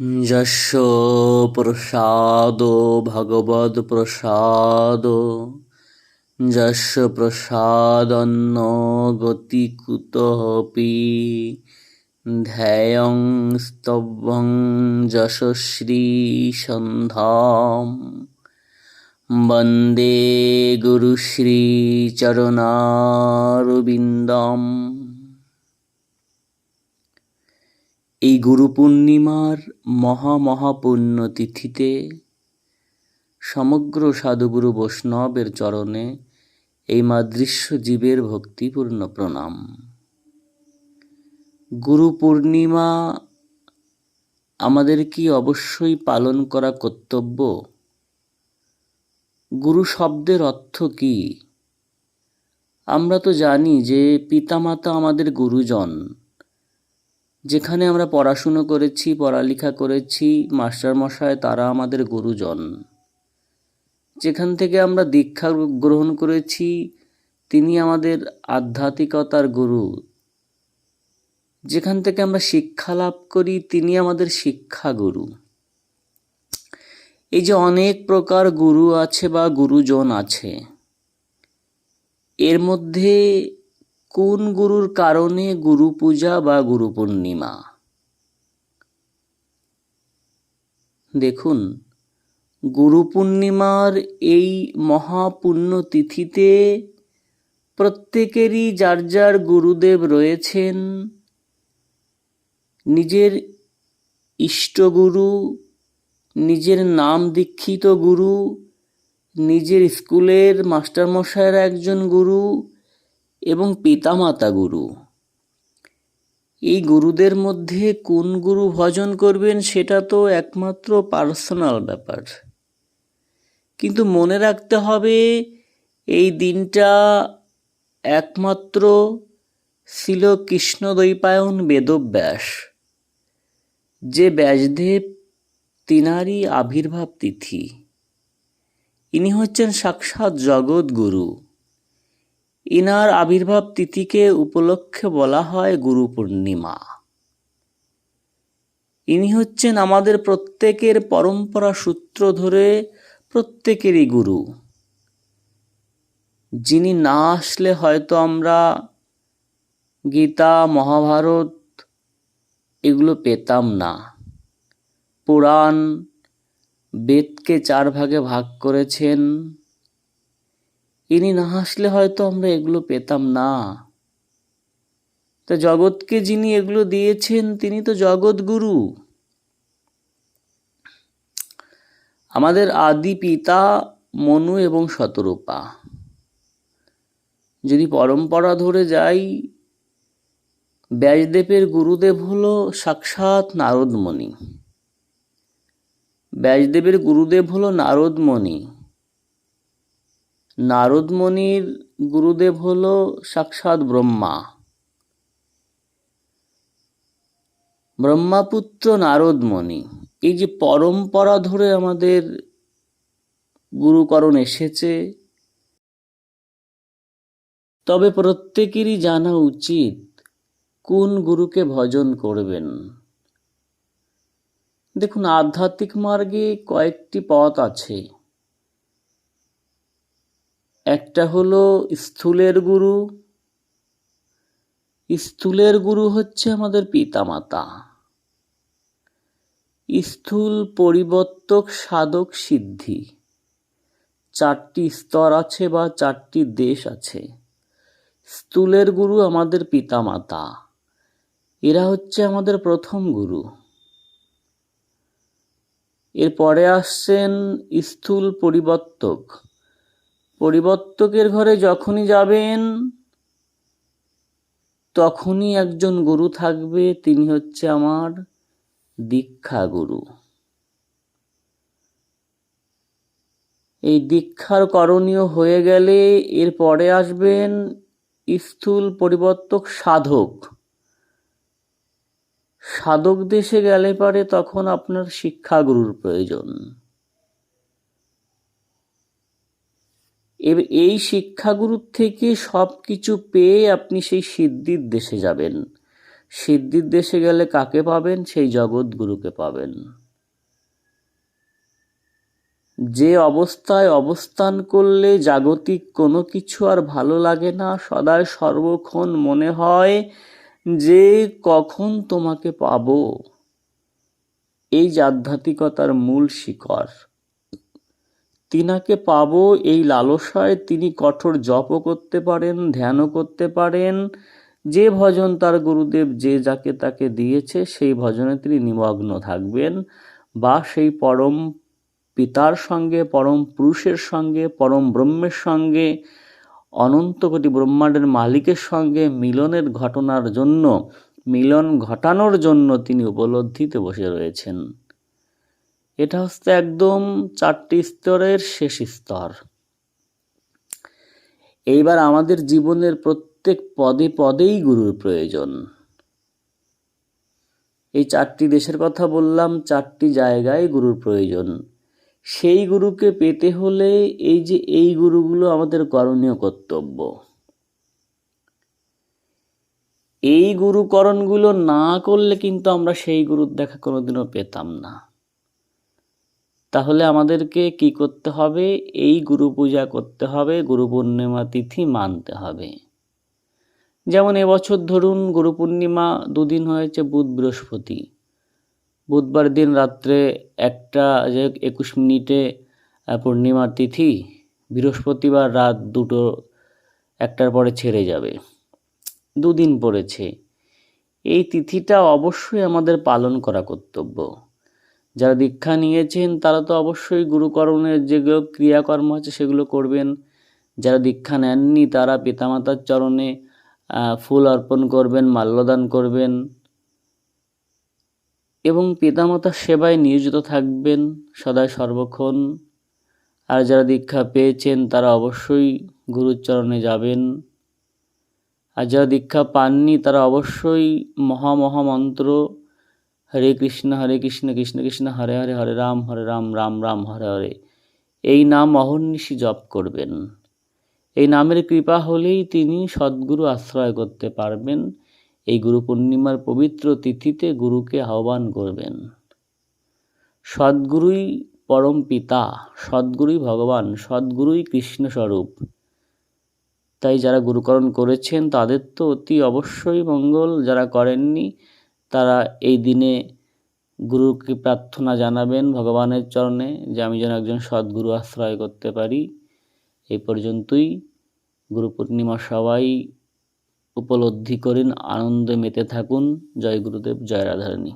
যস্য প্রসাদ ভগবৎপ্রসাদ যস্য প্রসাদন্ন গতি কুতপি ধ্যায়ং স্তব্যং যশশ্রী সন্ধাম। বন্দে গুরুশ্রীচরণারবিন্দম এই গুরু পূর্ণিমার মহা মহাপুণ্য তিথিতে সমগ্র সাধুগুরু বৈষ্ণবের চরণে এই মাদৃশ্য জীবের ভক্তিপূর্ণ প্রণাম। গুরু পূর্ণিমা আমাদের কি অবশ্যই পালন করা কর্তব্য? গুরু শব্দের অর্থ কি? আমরা তো জানি যে পিতামাতা আমাদের গুরুজন। যেখানে আমরা পড়াশুনো করেছি, পড়ালেখা করেছি, মাস্টারমশায় তারা আমাদের গুরুজন। যেখান থেকে আমরা দীক্ষা গ্রহণ করেছি, তিনি আমাদের আধ্যাত্মিকতার গুরু। যেখান থেকে আমরা শিক্ষা লাভ করি, তিনি আমাদের শিক্ষা গুরু। এই যে অনেক প্রকার গুরু আছে বা গুরুজন আছে, এর মধ্যে কোন গুরুর কারণে গুরু পূজা বা গুরু পূর্ণিমা দেখুন গুরু পূর্ণিমার এই মহাপুণ্য তিথিতে প্রত্যেকেরই যার যার গুরুদেব রয়েছেন, নিজের ইষ্টগুরু, নিজের নাম দীক্ষিত গুরু, নিজের স্কুলের মাস্টারমশাইয়ের একজন গুরু এবং পিতামাতা গুরু। এই গুরুদের মধ্যে কোন গুরু ভজন করবেন সেটা তো একমাত্র পার্সোনাল ব্যাপার। কিন্তু মনে রাখতে হবে, এই দিনটা একমাত্র ছিল কৃষ্ণদ্বৈপায়ন বেদব্যাস। যে ব্যাসদেব তিনারই আবির্ভাব তিথি। ইনি হচ্ছেন সাক্ষাৎ জগৎগুরু ইনার আবির্ভাব তিথিকে উপলক্ষে বলা হয় গুরু পূর্ণিমা। ইনি হচ্ছেন আমাদের প্রত্যেকের পরম্পরা সূত্র ধরে প্রত্যেকেরই গুরু। যিনি না আসলে হয়তো আমরা গীতা, মহাভারত এগুলো পেতাম না। পুরাণ বেদকে চার ভাগে ভাগ করেছেন। ইনি না আসলে হয়তো আমরা এগুলো পেতাম না। তা জগৎকে যিনি এগুলো দিয়েছেন, তিনি তো জগৎগুরু আমাদের আদি পিতা মনু এবং শতরূপা। যদি পরম্পরা ধরে যাই, ব্যাসদেবের গুরুদেব হল সাক্ষাৎ নারদমণি। ব্যাসদেবের গুরুদেব হল নারদমণি। নারদমণির গুরুদেব হল সাক্ষাৎ ব্রহ্মা। ব্রহ্মাপুত্র নারদমণি, এই যে পরম্পরা ধরে আমাদের গুরুকরণ এসেছে, তবে প্রত্যেকেরই জানা উচিত কোন গুরুকে ভজন করবেন। দেখুন, আধ্যাত্মিক মার্গে কয়েকটি পথ আছে। একটা হলো স্থূলের গুরু। স্থূলের গুরু হচ্ছে আমাদের পিতামাতা। স্থূল পরিবর্তক সাধক সিদ্ধি। চারটি স্তর আছে বা চারটি দেশ আছে। স্থূলের গুরু আমাদের পিতামাতা। এরা হচ্ছে আমাদের প্রথম গুরু। এরপরে আসছেন স্থূল পরিবর্তক। পরিবর্তকের ঘরে যখনই যাবেন, তখনই একজন গুরু থাকবে, তিনি হচ্ছে আমার দীক্ষা গুরু। এই দীক্ষার করণীয় হয়ে গেলে এরপরে আসবেন স্থূল পরিবর্তক সাধক। সাধক দেশে গেলে পারে তখন আপনার শিক্ষাগুরুর প্রয়োজন। এই শিক্ষাগুরুর থেকে সব কিছু পেয়ে আপনি সেই সিদ্ধির দেশে যাবেন। সিদ্ধির দেশে গেলে কাকে পাবেন? সেই জগৎ গুরুকে পাবেন। যে অবস্থায় অবস্থান করলে জাগতিক কোনো কিছু আর ভালো লাগে না। সদায় সর্বক্ষণ মনে হয় যে কখন তোমাকে পাবো। এই যে আধ্যাত্মিকতার মূল শিকড় তিনাকে পাব এই লালসায়। তিনি কঠোর জপও করতে পারেন, ধ্যানও করতে পারেন। যে ভজন তার গুরুদেব যে যাকে তাকে দিয়েছে, সেই ভজনে তিনি নিমগ্ন থাকবেন। বা সেই পরম পিতার সঙ্গে, পরম পুরুষের সঙ্গে, পরম ব্রহ্মের সঙ্গে, অনন্ত কোটি ব্রহ্মাণ্ডের মালিকের সঙ্গে মিলনের ঘটনার জন্য, মিলন ঘটানোর জন্য তিনি উপলব্ধিতে বসে রয়েছেন। এটা হচ্ছে একদম চারটি স্তরের শেষ স্তর। এইবার আমাদের জীবনের প্রত্যেক পদে পদেই গুরুর প্রয়োজন। এই চারটি দেশের কথা বললাম, চারটি জায়গায় গুরুর প্রয়োজন। সেই গুরুকে পেতে হলে এই যে এই গুরুগুলো আমাদের করণীয় কর্তব্য। এই গুরুকরণগুলো না করলে কিন্তু আমরা সেই গুরুর দেখা কোনোদিনও পেতাম না। তাহলে আমাদেরকে কি করতে হবে? এই গুরু পূজা করতে হবে গুরু পূর্ণিমা তিথি মানতে হবে। যেমন এবছর ধরুন গুরু পূর্ণিমা দুদিন হয়েছে বুধ বৃহস্পতি। বুধবার দিন রাত্রে একটা যে একুশ মিনিটে পূর্ণিমার তিথি, বৃহস্পতিবার রাত দুটো, একটার পরে ছেড়ে যাবে। দুদিন পড়েছে। এই তিথিটা অবশ্যই আমাদের পালন করা কর্তব্য। যারা দীক্ষা নিয়েছেন, তারা তো অবশ্যই গুরুকরণের যেগুলো ক্রিয়াকর্ম আছে, সেগুলো করবেন। যারা দীক্ষা নেননি, তারা পিতামাতার চরণে ফুল অর্পণ করবেন, মাল্যদান করবেন এবং পিতামাতার সেবায় নিয়োজিত থাকবেন সদায় সর্বক্ষণ। আর যারা দীক্ষা পেয়েছেন, তারা অবশ্যই গুরুর চরণে যাবেন। আর যারা দীক্ষা পাননি, তারা অবশ্যই মহামহামন্ত্র হরে কৃষ্ণ হরে কৃষ্ণ কৃষ্ণ কৃষ্ণ, হরে হরে হরে রাম হরে রাম রাম রাম, হরে হরে। এই নাম অহর্নিশি জপ করবেন। এই নামের কৃপা হলেই তিনি সদ্গুরু আশ্রয় করতে পারবেন। এই গুরু পূর্ণিমার পবিত্র তিথিতে গুরুকে আহ্বান করবেন। সদ্গুরুই পরম পিতা, সদ্গুরুই ভগবান, সদ্গুরুই কৃষ্ণস্বরূপ। তাই যারা গুরুকরণ করেছেন, তাদের তো অতি অবশ্যই মঙ্গল যারা করেননি তারা এই দিনে গুরুকে প্রার্থনা জানাবেন ভগবানের চরণে যে আমি যেন একজন সদ্গুরু আশ্রয় করতে পারি। এই পর্যন্তই। গুরু পূর্ণিমা সবাই উপলব্ধি করেন, আনন্দে মেতে থাকুন। জয় গুরুদেব, জয় রাধারণী